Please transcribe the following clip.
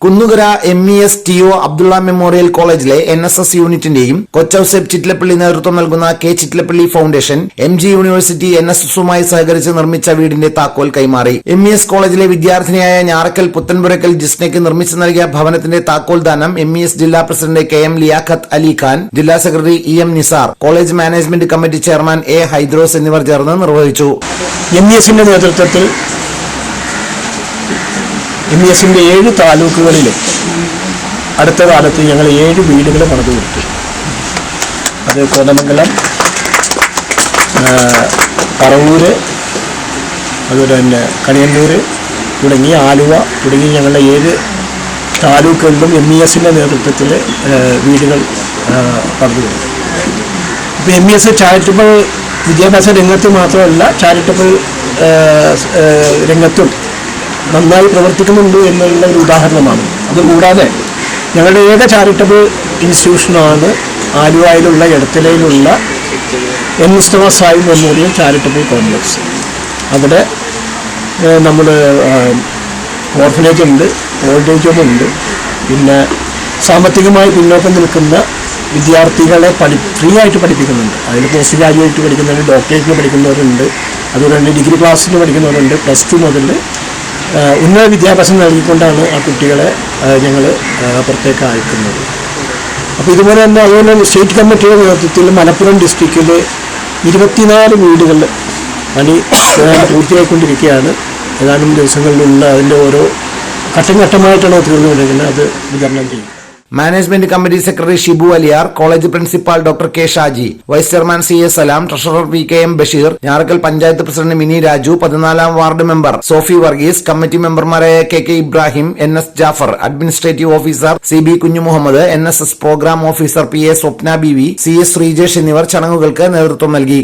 Kunnukara M E S T O Abdulla memorial കോളേജിലെ N S S യൂണിറ്റിന്റെയും കൊച്ചൌസെബ് ചിറ്റിലപ്പള്ളി നേതൃത്വം നൽകുന്ന K Chittilappilly foundation M G university N S എസുമായി സഹകരിച്ച് നിർമ്മിച്ച വീടിന്റെ താക്കോൽ കൈമാറി. എം ഇ എസ് കോളേജിലെ വിദ്യാർത്ഥിനിയായ ഞാറക്കൽ പുത്തൻപുരക്കൽ ജിസ്നയ്ക്ക് നിർമ്മിച്ചു നൽകിയ ഭവനത്തിന്റെ താക്കോൽ ദാനം എം ഇ എസ് ജില്ലാ president K M Liyakath Ali Khan ജില്ലാ secretary E M Nisar college management committee chairman A Hydros എന്നിവർ ചേർന്ന് നിർവഹിച്ചു. എം ഇ എസിന്റെ നേതൃത്വത്തിൽ എം ഇ എസിന്റെ ഏഴ് താലൂക്കുകളിലും അടുത്ത കാലത്ത് ഞങ്ങൾ ഏഴ് വീടുകൾ പണിത് കൊടുത്തു. അത് കോതമംഗലം പറവൂര് അതുപോലെ തന്നെ കണിയന്നൂർ തുടങ്ങി ആലുവ തുടങ്ങി ഞങ്ങളുടെ ഏഴ് താലൂക്കുകളിലും എം ഇ എസിന്റെ നേതൃത്വത്തിൽ വീടുകൾ പണിത് കൊടുത്തു. ഇപ്പോൾ എം ഇ എസ് ചാരിറ്റബിൾ വിദ്യാഭ്യാസ രംഗത്ത് മാത്രമല്ല ചാരിറ്റബിൾ രംഗത്തും നന്നായി പ്രവർത്തിക്കുന്നുണ്ട് എന്നുള്ള ഒരു ഉദാഹരണമാണ്. അതുകൂടാതെ ഞങ്ങളുടെ ഏക ചാരിറ്റബിൾ ഇൻസ്റ്റിറ്റ്യൂഷനാണ് ആലുവായിലുള്ള എടത്തലയിലുള്ള N Mustafa Sai memorial charitable complex അവിടെ നമ്മൾ ഓർഫനേജ് ഉണ്ട് ഓൾഡ് ഏജ് ഹോം ഉണ്ട്. പിന്നെ സാമ്പത്തികമായി പിന്നോക്കം നിൽക്കുന്ന വിദ്യാർത്ഥികളെ പഠി ഫ്രീ ആയിട്ട് പഠിപ്പിക്കുന്നുണ്ട്. അതിൽ പോസ്റ്റ് ഗ്രാജുവേറ്റ് പഠിക്കുന്നവർ ഡോക്ടറേറ്റിന് പഠിക്കുന്നവരുണ്ട്. അതുപോലെ തന്നെ ഡിഗ്രി ക്ലാസ്സിന് പഠിക്കുന്നവരുണ്ട്. പ്ലസ് ടു മുതൽ ഉന്നത വിദ്യാഭ്യാസം നൽകിക്കൊണ്ടാണ് ആ കുട്ടികളെ ഞങ്ങൾ പുറത്തേക്ക് അയക്കുന്നത്. അപ്പോൾ ഇതുപോലെ തന്നെ അതുപോലെ സ്റ്റേറ്റ് കമ്മിറ്റിയുടെ നേതൃത്വത്തിൽ മലപ്പുറം ഡിസ്ട്രിക്റ്റിൽ ഇരുപത്തിനാല് വീടുകൾ പണി പൂർത്തിയായിക്കൊണ്ടിരിക്കുകയാണ്. ഏതാനും ദിവസങ്ങളിലുള്ള അതിന്റെ ഓരോ ഘട്ടം ഘട്ടമായിട്ടാണ് തീർന്നുകൊണ്ടിരിക്കുന്നത്. അത് വിതരണം ചെയ്യും. Management committee secretary Shibu Aliyar college principal doctor K Shaji vice chairman C S Salam treasurer V K M Basheer Njarakkal panchayat president Mini Raju പതിനാലാം ward member Sophy Varghese committee മെമ്പർമാരായ K K Ibrahim N S Jafar administrative officer C B Kunju Muhammad N S S programme officer P A Swapna B V C S Sreejesh എന്നിവർ ചടങ്ങുകൾക്ക് നേതൃത്വം നൽകി.